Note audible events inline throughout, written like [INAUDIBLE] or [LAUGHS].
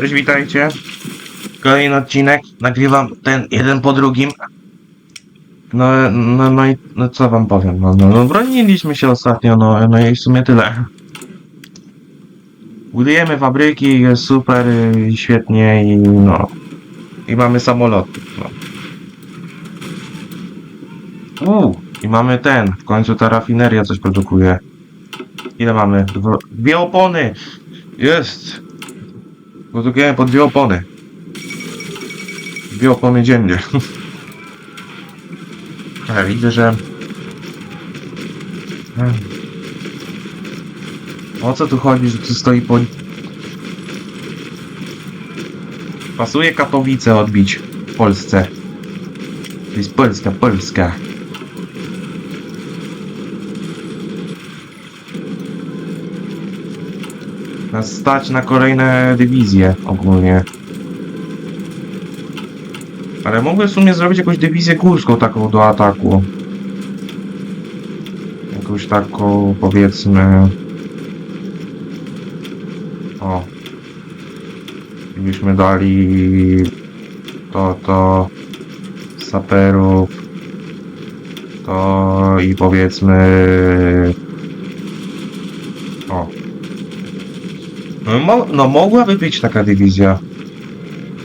Cześć, witajcie. Kolejny odcinek. Nagrywam ten jeden po drugim. No, no, no i no co wam powiem? No, no, no broniliśmy się ostatnio, no, no i w sumie tyle. Budujemy fabryki, jest super, świetnie i no. I mamy samoloty. No. I mamy ten. W końcu ta rafineria coś produkuje. Ile mamy? Dwo- Dwie opony! Jest! Produkujemy po dwie opony. Dwie opony dziennie. [LAUGHS] Ale widzę, że... Hmm. O co tu chodzi, że tu stoi po... Pasuje Katowice odbić w Polsce. To jest Polska, Polska. Nas stać na kolejne dywizje ogólnie. Ale mogłem w sumie zrobić jakąś dywizję górską taką do ataku. Jakąś taką powiedzmy... O. Gdybyśmy dali to, to saperów to i powiedzmy o no, mo no mogłaby być taka dywizja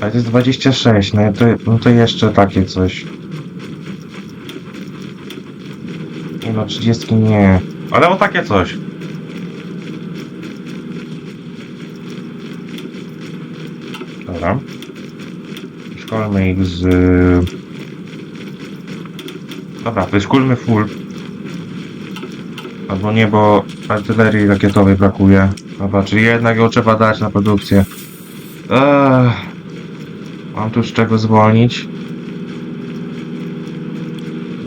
ale to jest 26 no to, no to jeszcze takie coś nie no 30 nie ale o takie coś Dobra. Szkolmy ich z... Dobra, wyszkolmy full. Albo nie, bo artylerii rakietowej brakuje. Dobra, czyli jednak ją trzeba dać na produkcję. Eee, mam tu z czego zwolnić.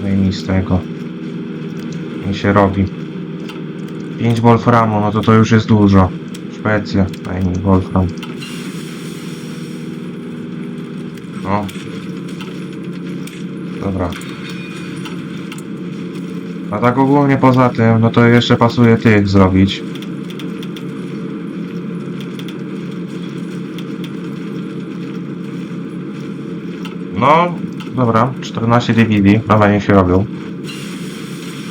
Daj mi z tego. I się robi. 5 wolframu, no to to już jest dużo. Szwecja, daj mi wolfram. No. Dobra. A tak ogólnie poza tym, no to jeszcze pasuje tych zrobić. No, dobra, 14 DVD, dobra, niech się robią.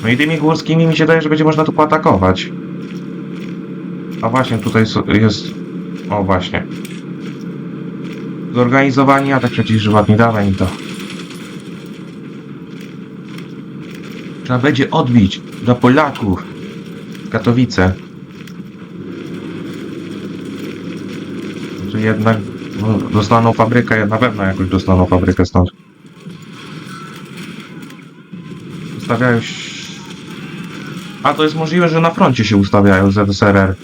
No i tymi górskimi mi się daje, że będzie można tu poatakować. A właśnie, tutaj jest... O, właśnie. Zorganizowani atak przeciwżywotni, dawaj mi to. Trzeba będzie odbić do Polaków. Katowice. Tu jednak dostaną fabrykę, na pewno jakoś dostaną fabrykę stąd. Ustawiają się... A to jest możliwe, że na froncie się ustawiają ZSRR.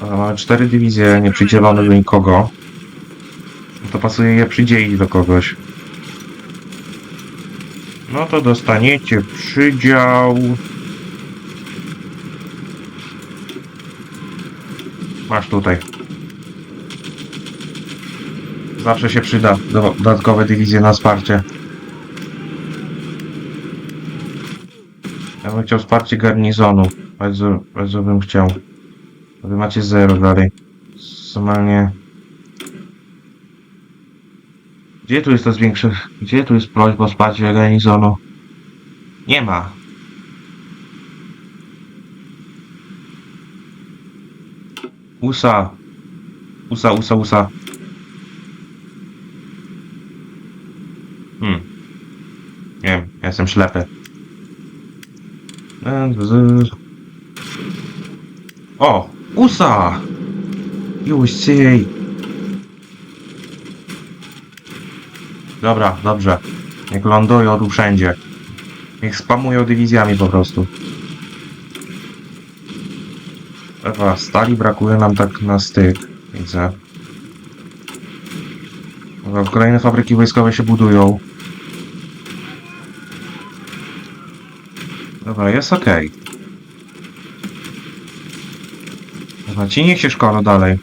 A, Mamy cztery dywizje nieprzydzielone do nikogo. No to pasuje je przydzielić do kogoś. No to dostaniecie przydział. Masz tutaj. Zawsze się przyda do, dodatkowe dywizje na wsparcie. Ja bym chciał wsparcie garnizonu. Bardzo, bardzo bym chciał. Wy macie zero dalej. Normalnie. Gdzie tu jest to zwiększe... Gdzie tu jest prośba o wsparcie garnizonu? Nie ma. USA. USA, USA, USA. Hmm. Nie wiem, ja jestem ślepy. O! USA! USA! Dobra, dobrze. Niech lądują tu wszędzie. Niech spamują dywizjami po prostu. Ewa, stali brakuje nam tak na styk. Widzę. Dobra, kolejne fabryki wojskowe się budują. Dobra, jest okej. Dobra, ci niech się szkolą dalej.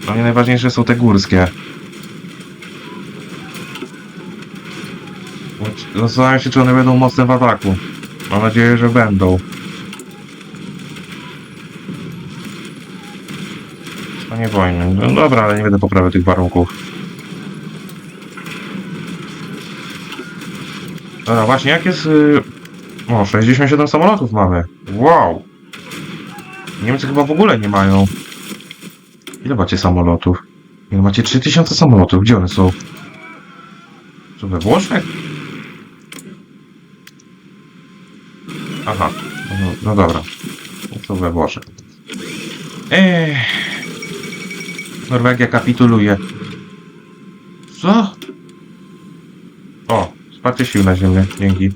Dla mnie najważniejsze są te górskie. Zastanawiam się, czy one będą mocne w ataku. Mam nadzieję, że będą. Stanie wojny. No dobra, ale nie będę poprawiał tych warunków. Dobra, właśnie jak jest... Y... O, 67 samolotów mamy. Wow! Niemcy chyba w ogóle nie mają. Ile macie samolotów? Ile macie 3000 samolotów? Gdzie one są? Co we Włoszech? Aha, no, no dobra. Są we Włoszech. Eee. Norwegia kapituluje. Co? O, wsparcie sił na ziemię. Dzięki.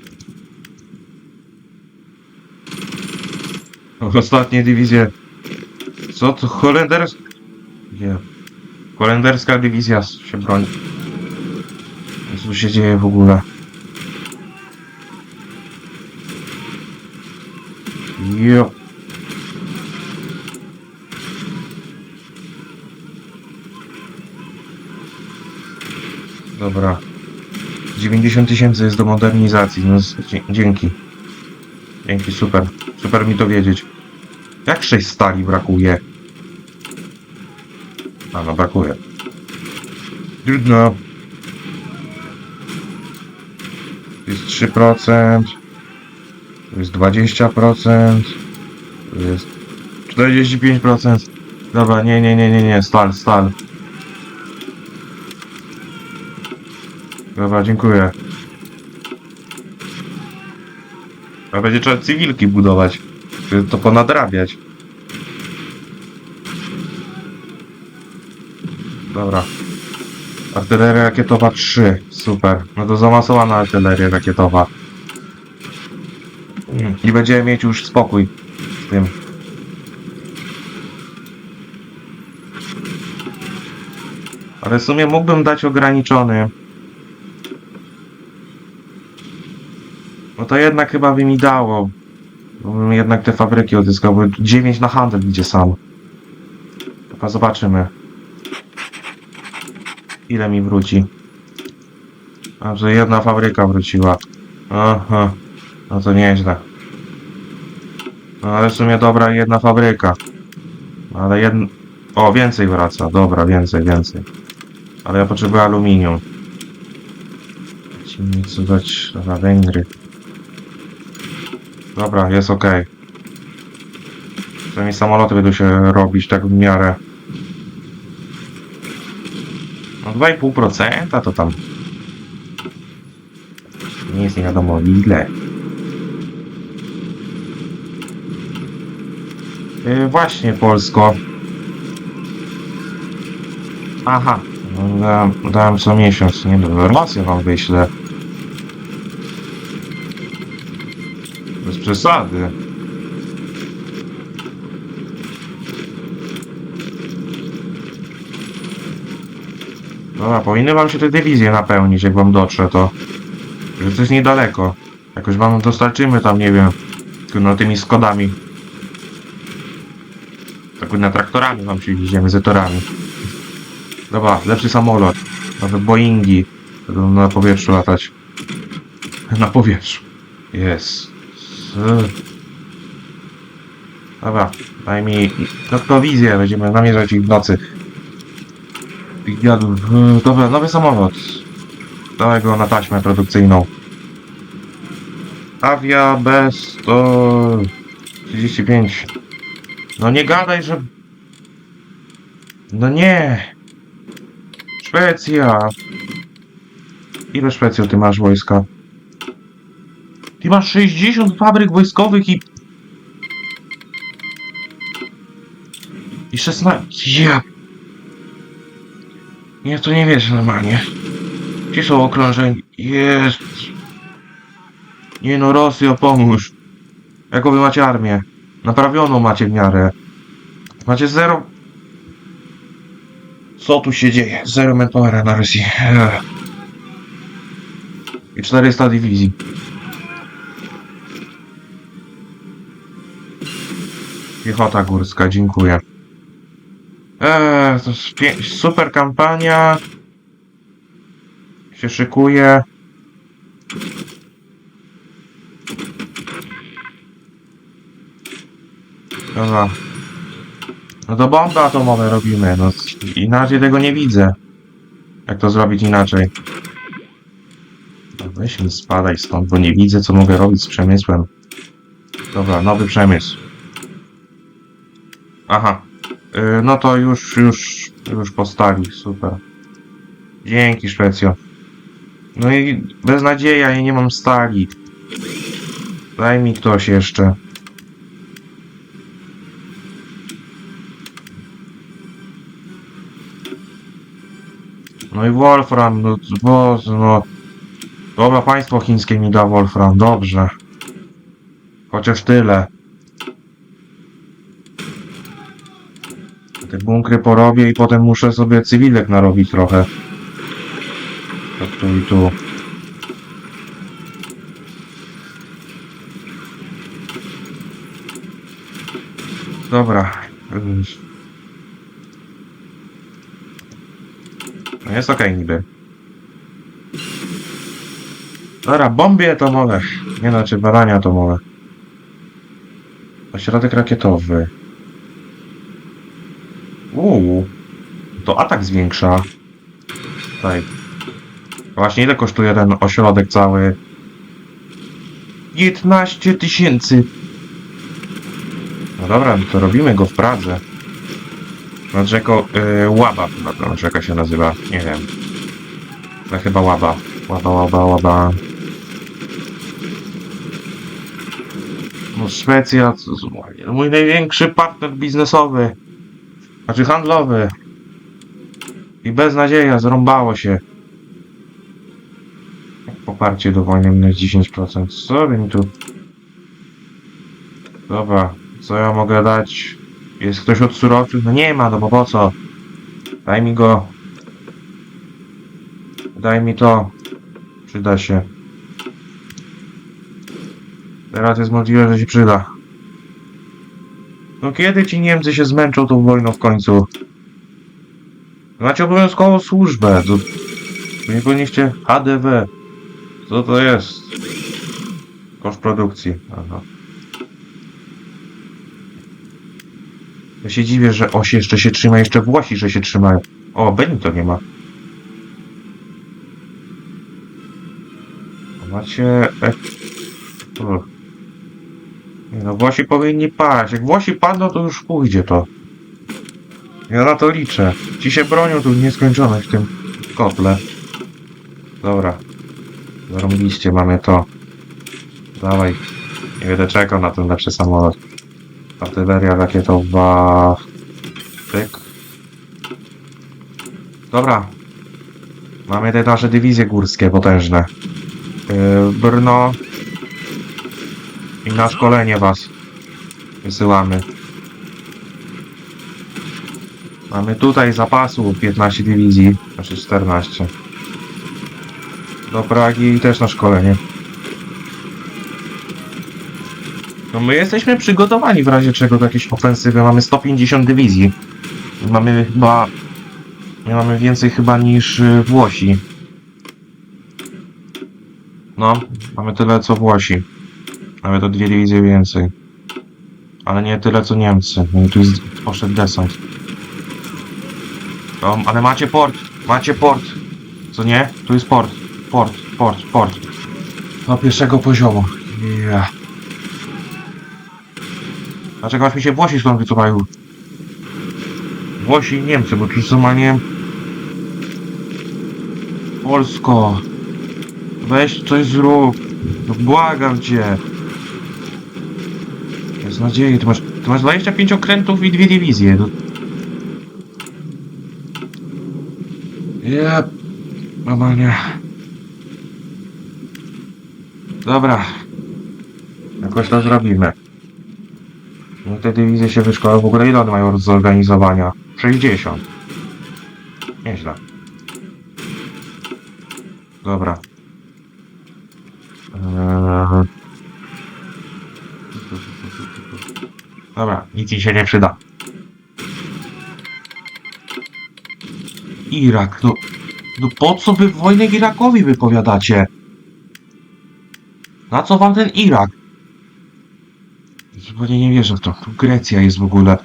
Ostatnie dywizje. Co to? Holenders... Nie. Holenderska dywizja się broni. Co się dzieje w ogóle? Dobra. 90 tysięcy jest do modernizacji. No, dzięki. Dzięki, super. Super mi to wiedzieć. Jak 6 stali brakuje? A no, brakuje. Trudno. To jest 3%. To jest 20%. To jest 45%. Dobra, nie, nie, nie, nie, nie, stal, stal. Dobra, dziękuję. A będzie trzeba cywilki budować. żeby To ponadrabiać. Dobra. Artyleria rakietowa 3. Super. No to zaawansowana artyleria rakietowa. Mm, I będziemy mieć już spokój z tym. Ale w sumie mógłbym dać ograniczony. To jednak chyba by mi dało. Jednak te fabryki odzyskał, bo 9 na handel idzie sam. Chyba zobaczymy. Ile mi wróci? A, że jedna fabryka wróciła. Aha. No to nieźle. No ale w sumie dobra jedna fabryka. Ale jedna... O, więcej wraca. Dobra, więcej, więcej. Ale ja potrzebuję aluminium. Co dać na Węgry. Dobra, jest ok. Przynajmniej samoloty będą się robić tak w miarę. No 2,5% to tam. Nie jest nie wiadomo ile. Yy, właśnie Polsko. Aha. No, Dałem, dałem co miesiąc, nie relację wam wyślę. Przesady. Dobra, powinny wam się te dywizje napełnić, jak wam dotrze to. Że to jest niedaleko. Jakoś wam dostarczymy tam, nie wiem, no tymi skodami. Tak na traktorami wam przywieziemy, z torami. Dobra, lepszy samolot. Nawet Boeingi. Będą na powietrzu latać. Na powietrzu. Jest. Dobra, daj mi noktowizję, będziemy namierzać ich w nocy. Yy, Dobra, nowy samolot. Dawaj go na taśmę produkcyjną. Avia B135. No nie gadaj, że... No nie! Szwecja! Ile Szwecją ty masz wojska? Ty masz 60 fabryk wojskowych i... I 16... Ja... Nie, to nie wiesz normalnie. Gdzie są okrążenia? Jest... Nie no, Rosja, pomóż. Jaką wy macie armię? Naprawioną macie w miarę. Macie zero... Co tu się dzieje? Zero manpowera na Rosji. I 400 dywizji. Piechota górska, dziękuję. Eee, to super kampania. Się szykuje. Dobra. No to bomby atomowe robimy, no inaczej tego nie widzę. Jak to zrobić inaczej? Weź mi spadaj stąd, bo nie widzę co mogę robić z przemysłem. Dobra, nowy przemysł. Aha. Yy, no to już, już, już postali, super. Dzięki Szwecja. No i beznadzieja, ja nie mam stali. Daj mi ktoś jeszcze. No i Wolfram, no Boże, no. Dobra, państwo chińskie mi da Wolfram, dobrze. Chociaż tyle. Te bunkry porobię i potem muszę sobie cywilek narobić trochę. Tak tu i tu. Dobra. No jest okej niby. Dobra, bomby atomowe. Nie znaczy badania atomowe. Ośrodek rakietowy. Uuu. To atak zwiększa. Tak. Właśnie ile kosztuje ten ośrodek cały? 15 tysięcy. No dobra, to robimy go w Pradze. Nad rzeką y, Łaba chyba tam rzeka się nazywa. Nie wiem. No chyba Łaba. Łaba, Łaba, Łaba. No Szwecja, to jest mój największy partner biznesowy. Znaczy handlowy. I beznadzieja, zrąbało się. Poparcie do wojny minus 10%. Co mi tu... Dobra, co ja mogę dać? Jest ktoś od surowców? No nie ma, no bo po co? Daj mi go. Daj mi to. Przyda się. Teraz jest możliwe, że się przyda. No kiedy ci Niemcy się zmęczą tą wojną w końcu? Macie obowiązkową służbę. To... to nie powinniście HDW. Co to jest? Koszt produkcji. Aha. Ja się dziwię, że osi jeszcze się trzyma, jeszcze Włosi, że się trzymają. O, Benito nie ma. Macie... No, Włosi powinni paść. Jak Włosi padną, to już pójdzie to. Ja na to liczę. Ci się bronią tu nieskończone w tym kotle. Dobra. Zarąbiście, mamy to. Dawaj. Nie będę czekał na ten lepszy samolot. Artyleria rakietowa. Tyk. Dobra. Mamy te nasze dywizje górskie potężne. Yy, Brno. I na szkolenie was wysyłamy. Mamy tutaj zapasu 15 dywizji, znaczy 14. Do Pragi też na szkolenie. No my jesteśmy przygotowani w razie czego do jakiejś ofensywy. Mamy 150 dywizji. Mamy chyba... Nie mamy więcej chyba niż y, Włosi. No, mamy tyle co Włosi. Nawet o dwie dywizje więcej. Ale nie tyle co Niemcy. No tu jest, poszedł desant. Ale macie port, macie port. Co nie? Tu jest port. Port, port, port. Do pierwszego poziomu. Yeah. Dlaczego aż mi się Włosi stąd wycofają? Włosi i Niemcy, bo tu normalnie... Polsko. Weź coś zrób. No błagam cię. Bez nadziei, ty masz, ty masz 25 okrętów i dwie dywizje. No. Jep. Normalnie. Dobra. Jakoś to zrobimy. No te dywizje się wyszkolą. W ogóle ile one mają od zorganizowania? 60. Nieźle. Dobra. Eee... Dobra, nic ci się nie przyda. Irak, no... No po co wy wojnę Irakowi wypowiadacie? Na co wam ten Irak? Zupełnie nie wierzę w to. Tu Grecja jest w ogóle.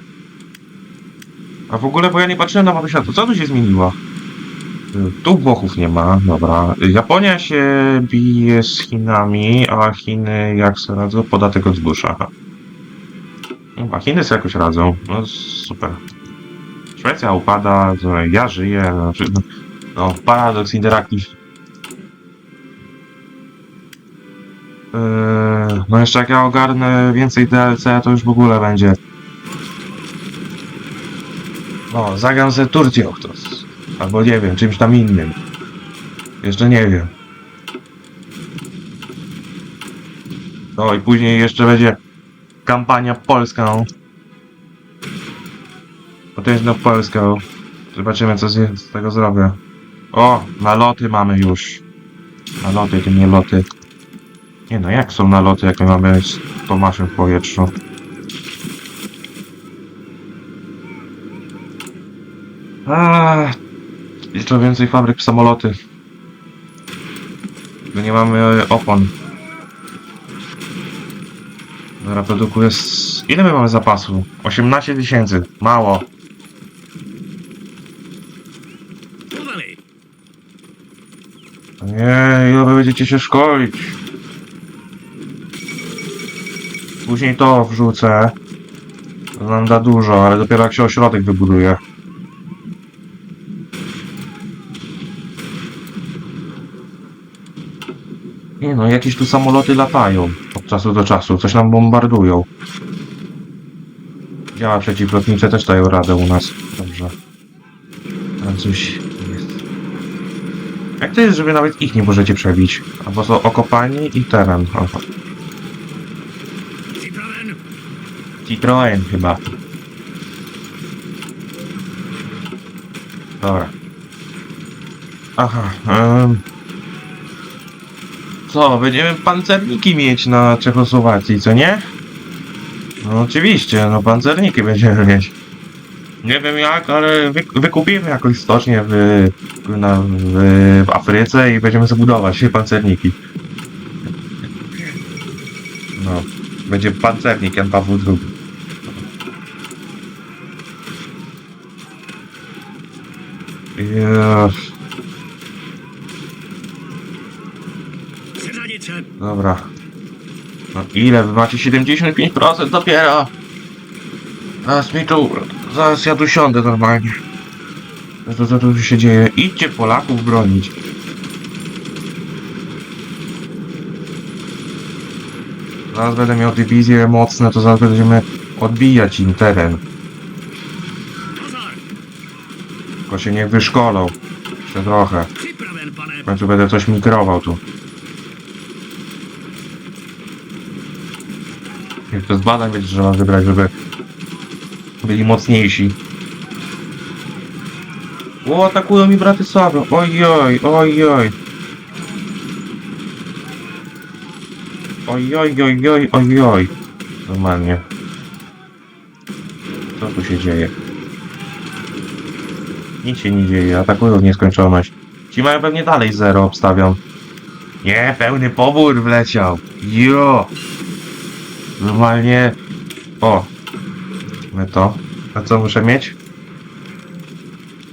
A w ogóle, bo ja nie patrzyłem na mapę świata, co tu się zmieniło? Tu Włochów nie ma, dobra. Japonia się bije z Chinami, a Chiny jak sobie radzą? Podatek od zbóż, aha. Chyba Chiny sobie jakoś radzą, no super. Szwecja upada, ja żyję, no, no paradoks Interactive. Yy, no jeszcze jak ja ogarnę więcej DLC, to już w ogóle będzie. No, zagram ze Turcją to. Albo nie wiem, czymś tam innym. Jeszcze nie wiem. No i później jeszcze będzie kampania polska. no. Potężna Polska. no. Zobaczymy co z, z tego zrobię. O, naloty mamy już. Naloty, to nie loty. Nie no, jak są naloty, jak my mamy z Tomaszem w powietrzu? Aaa, jeszcze więcej fabryk samoloty. Bo nie mamy opon. Dobra, produkuje... s- Ile my mamy zapasu? 18 tysięcy. Mało. Nie, ile wy będziecie się szkolić? Później to wrzucę. To nam da dużo, ale dopiero jak się ośrodek wybuduje. Nie no, jakieś tu samoloty latają od czasu do czasu, coś nam bombardują. Działa przeciwlotnicze też dają radę u nas. Dobrze. Francuzi jest. Jak to jest, że wy nawet ich nie możecie przebić? Albo są okopani i teren. Aha. Citroen! Chyba. Dobra. Aha. em. Co, będziemy pancerniki mieć na Czechosłowacji, co nie? No oczywiście, no pancerniki będziemy mieć. Nie wiem jak, ale wy, wykupimy jakąś stocznię w, na, w, w Afryce i będziemy zabudować pancerniki. No, będzie pancernik Jan Paweł II. Dobra. No ile? Wy macie 75% dopiero. Zaraz mi tu, zaraz ja tu siądę normalnie. No To co tu się dzieje? Idźcie Polaków bronić. Zaraz będę miał dywizje mocne, to zaraz będziemy odbijać im teren. Tylko się niech wyszkolą. Jeszcze trochę. W końcu będę coś mikrował tu. Z badań będzie trzeba wybrać, żeby byli mocniejsi. O, atakują mi Bratysławę. Ojoj, ojoj. Ojoj, ojoj, ojoj. Normalnie. Co tu się dzieje? Nic się nie dzieje, atakują w nieskończoność. Ci mają pewnie dalej zero obstawią. Nie, pełny pobór wleciał. Jo! Normalnie... O! My to. A co muszę mieć?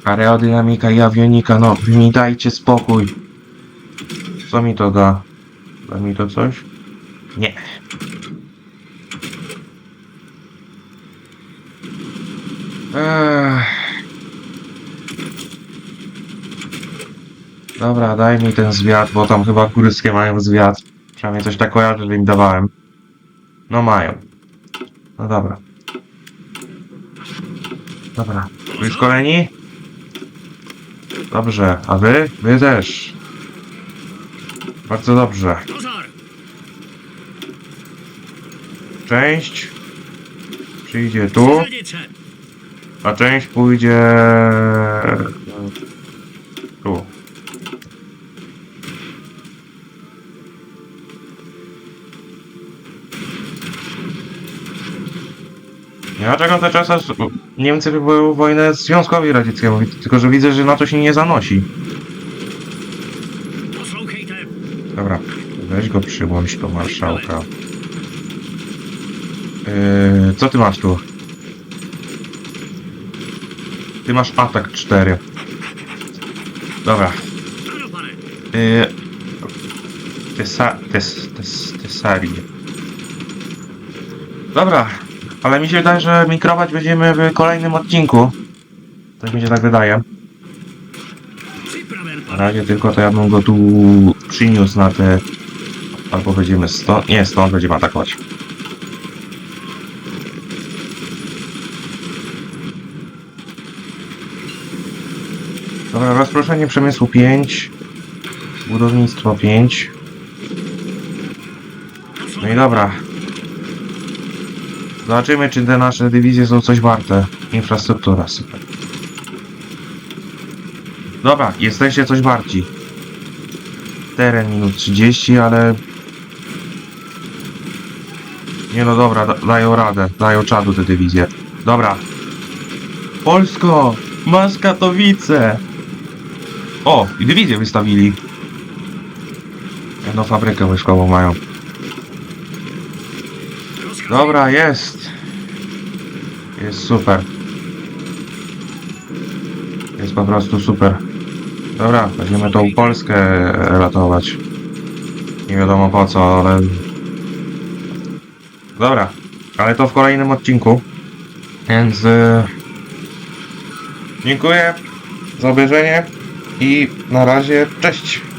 Aerodynamika i awionika, no mi dajcie spokój. Co mi to da? Da mi to coś? Nie. Ech. Dobra, daj mi ten zwiat, bo tam chyba górskie mają zwiat. Przynajmniej coś tak kojarzę, że im dawałem. No mają. No dobra. Dobra. Wyszkoleni? Dobrze, a wy? Wy też. Bardzo dobrze. Część przyjdzie tu, a część pójdzie Czekam te czasy, aż Niemcy wywołują wojnę Związkowi Radzieckiemu, tylko że widzę, że na to się nie zanosi. Dobra, weź go przyłącz do marszałka. Yy, co ty masz tu? Ty masz atak 4. Dobra. Yy, Tesa, tes, tes, tesarii. Dobra, ale mi się wydaje, że mikrować będziemy w kolejnym odcinku. Tak mi się tak wydaje. Na razie tylko to ja bym go tu przyniósł na te... Albo będziemy stąd... Nie, stąd będziemy atakować. Dobra, rozproszenie przemysłu 5. Budownictwo 5. No i dobra. Zobaczymy, czy te nasze dywizje są coś warte. Infrastruktura, super. Dobra, jesteście coś warci. Teren minut 30, ale... Nie no dobra, da dają radę, dają czadu te dywizje. Dobra. Polsko! Masz Katowice! O, i dywizję wystawili. Jedną fabrykę wojskową mają. Dobra, jest. Jest super. Jest po prostu super. Dobra, będziemy tą Polskę ratować. Nie wiadomo po co, ale... Dobra, ale to w kolejnym odcinku. Więc... y, Dziękuję za obejrzenie i na razie cześć.